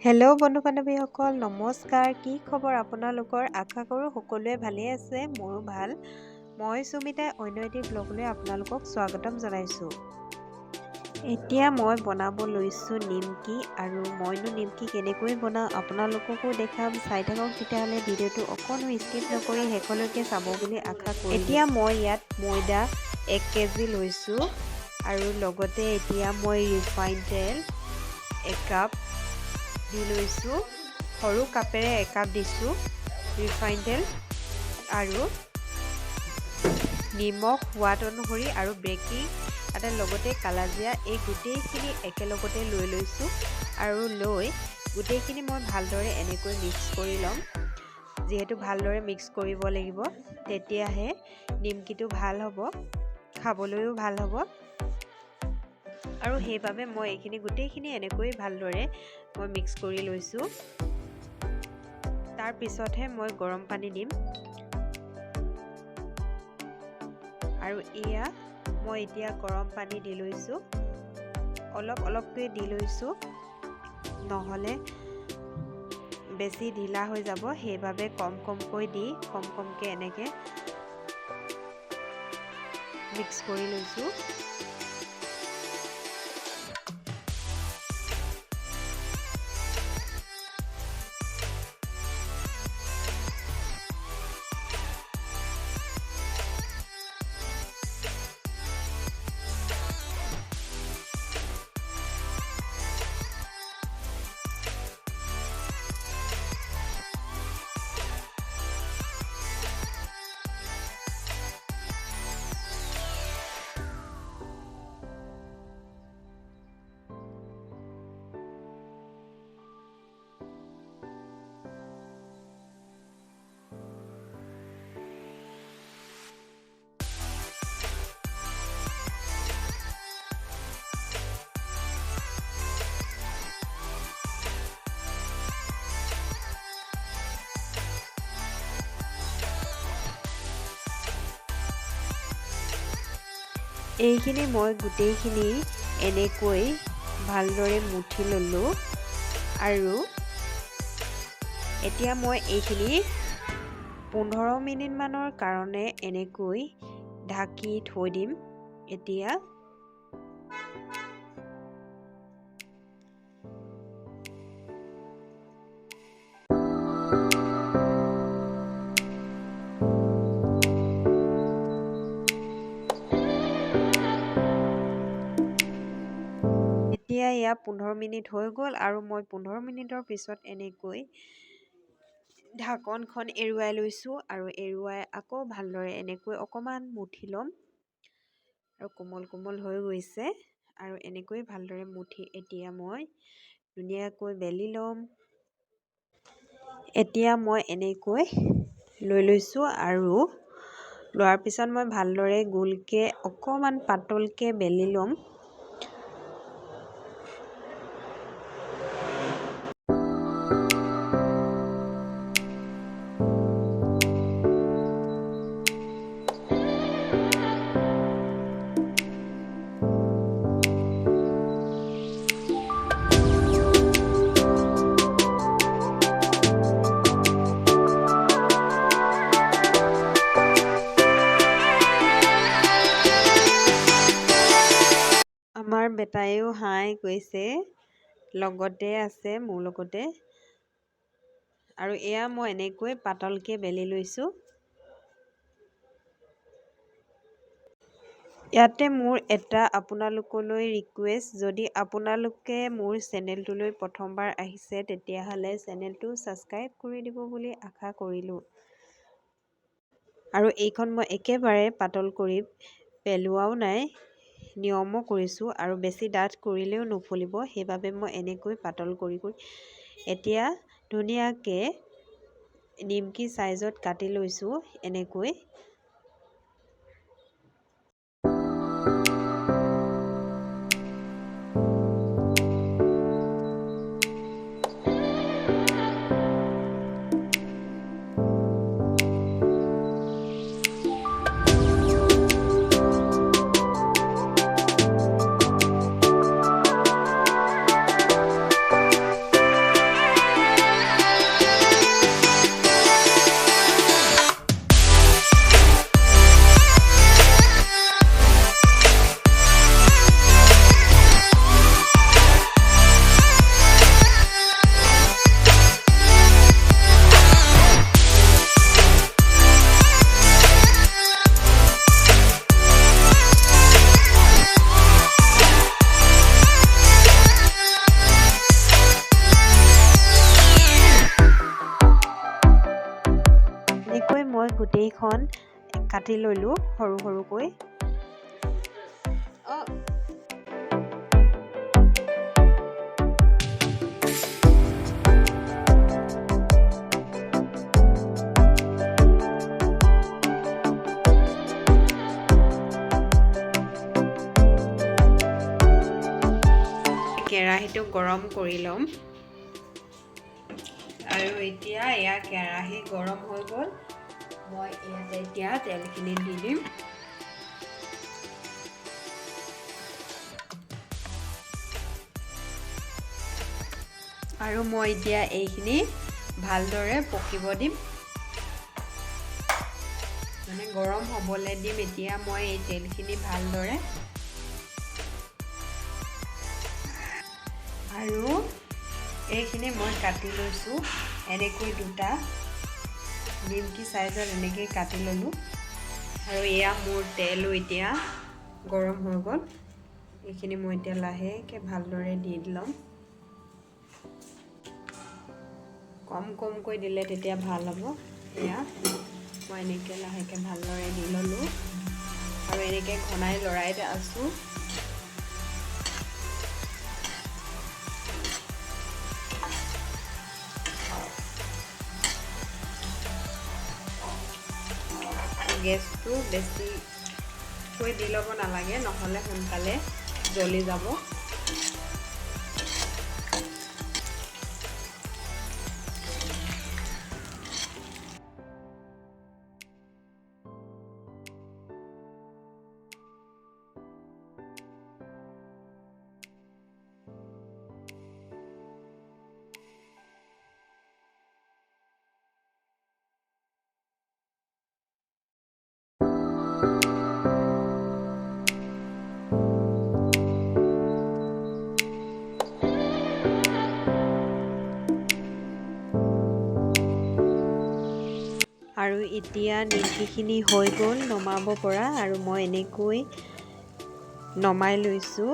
Hello বন্ধু বান্ধৱীসকল নমস্কাৰ। কি খবৰ আপোনালোকৰ? আশা কৰোঁ সকলোৱে ভালেই আছে মোৰো ভাল। মই সুমিতাই অন্য এটি ব্লগলৈ আপোনালোকক স্বাগতম জনাইছোঁ। এতিয়া মই বনাব লৈছোঁ নিমকি আৰু মইনো নিমকি কেনেকৈ বনাওঁ আপোনালোককো দেখাম। চাই থাকক তেতিয়াহ'লে ভিডিঅ'টো অকণো স্কিপ নকৰি শেষলৈকে চাব বুলি আশা কৰোঁ এতিয়া মই ইয়াত ময়দা এক কেজি লৈছোঁ আৰু লগতে এতিয়া মই ৰিফাইন তেল একাপ দি লৈছোঁ। সৰু কাপেৰে একাপ দিছোঁ। ৰিফাইন তেল আৰু নিমখ সোৱাদ অনুসৰি আৰু বেকিং তাতে লগতে কালাজিৰা এই গোটেইখিনি একেলগতে লৈ লৈছোঁ আৰু লৈ গোটেইখিনি মই ভালদৰে এনেকৈ মিক্স কৰি ল'ম। যিহেতু ভালদৰে মিক্স কৰিব লাগিব তেতিয়াহে নিমকিটো ভাল হ'ব খাবলৈও ভাল হ'ব। আৰু সেইবাবে মই এইখিনি গোটেইখিনি এনেকৈ ভালদৰে মই মিক্স কৰি লৈছোঁ। তাৰপিছতহে মই গৰম পানী দিম। আৰু এয়া মই এতিয়া গৰম পানী দি লৈছোঁ। অলপ অলপকৈ দি লৈছোঁ। নহ'লে বেছি ঢিলা হৈ যাব সেইবাবে কম কমকৈ দি কম কমকৈ এনেকৈ মিক্স কৰি লৈছোঁ। এইখিনি মই গোটেইখিনি এনেকৈ ভালদৰে মুঠি ল'লোঁ আৰু এতিয়া মই এইখিনি পোন্ধৰ মিনিটমানৰ কাৰণে এনেকৈ ঢাকি থৈ দিম। এতিয়া এতিয়া পোন্ধৰ মিনিট হৈ গ'ল আৰু মই পোন্ধৰ মিনিটৰ পিছত এনেকৈ ঢাকনখন এৰুৱাই লৈছোঁ আৰু এৰুৱাই আকৌ ভালদৰে এনেকৈ অকণমান মুঠি ল'ম। আৰু কোমল কোমল হৈ গৈছে আৰু এনেকৈ ভালদৰে মুঠি এতিয়া মই ধুনীয়াকৈ বেলি ল'ম। এতিয়া মই এনেকৈ লৈ লৈছোঁ আৰু লোৱাৰ পিছত মই ভালদৰে গোলকৈ অকণমান পাতলকৈ বেলি ল'ম। আমাৰ বেটাইও হাই কৈছে লগতে আছে মোৰ লগতে। আৰু এয়া মই এনেকৈ পাতলকৈ বেলি লৈছোঁ। ইয়াতে মোৰ এটা আপোনালোকলৈ ৰিকুৱেষ্ট যদি আপোনালোকে মোৰ চেনেলটোলৈ প্ৰথমবাৰ আহিছে তেতিয়াহ'লে চেনেলটো ছাবস্ক্ৰাইব কৰি দিব বুলি আশা কৰিলোঁ। আৰু এইখন মই একেবাৰে পাতল কৰি পেলোৱাও নাই। নিয়মো কৰিছোঁ আৰু বেছি ডাঠ কৰিলেও নুফুলিব সেইবাবে মই এনেকৈ পাতল কৰি কৰি এতিয়া ধুনীয়াকৈ নিমকি চাইজত কাটি লৈছোঁ এনেকৈ। গোটেইখন কাটি ল'লোঁ সৰু সৰুকৈ। কেৰাহীটো গৰম কৰি ল'ম। আৰু এতিয়া এয়া কেৰাহী গৰম হৈ গ'ল। মই ইয়াতে এতিয়া তেলখিনি দি দিম আৰু মই এতিয়া এইখিনি ভালদৰে পকিব দিম মানে গৰম হ'বলৈ দিম এতিয়া মই এই তেলখিনি ভালদৰে আৰু এইখিনি মই কাটি লৈছোঁ এনেকৈ দুটা নিমকি চাইজত এনেকৈ কাটি ল'লোঁ। আৰু এয়া মোৰ তেলো এতিয়া গৰম হৈ গ'ল। এইখিনি মই এতিয়া লাহেকৈ ভালদৰে দি ল'ম। কম কমকৈ দিলে তেতিয়া ভাল হ'ব। এয়া মই এনেকৈ লাহেকৈ ভালদৰে দি ল'লোঁ। আৰু এনেকৈ ঘনাই লৰাই আছোঁ। গেছটো বেছি থৈ দি ল'ব নালাগে নহ'লে সোনকালে জ্বলি যাব। আৰু এতিয়া নিমকিখিনি হৈ গ'ল নমাব পৰা আৰু মই এনেকৈ নমাই লৈছোঁ।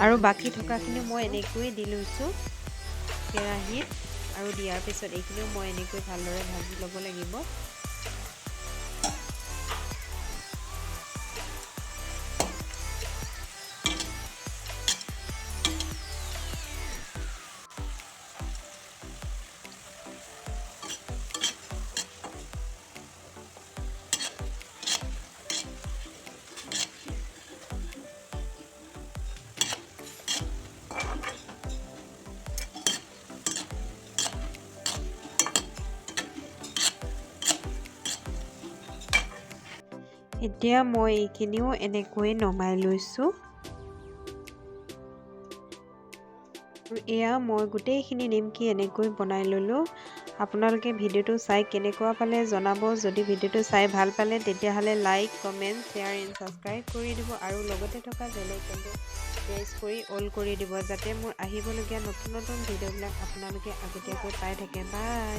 আৰু বাকী থকাখিনি মই এনেকৈয়ে দি লৈছোঁ কেৰাহীত। আৰু দিয়াৰ পিছত এইখিনিও মই এনেকৈ ভালদৰে ভাজি ল'ব লাগিব। এতিয়া মই এইখিনিও এনেকৈ নমাই লৈছোঁ এয়া মই গোটেইখিনি নিমকি এনেকৈ বনাই ল'লোঁ আপোনালোকে ভিডিঅ'টো চাই কেনেকুৱা পালে জনাব যদি ভিডিঅ'টো চাই ভাল পালে তেতিয়াহ'লে like comment share and subscribe কৰি দিব আৰু লগতে থকা বেল আইকনটো প্ৰেছ কৰি অল কৰি দিব যাতে মোৰ আহিবলগীয়া নতুন নতুন ভিডিঅ'বিলাক আপোনালোকে আগতীয়াকৈ পাই থাকে বাই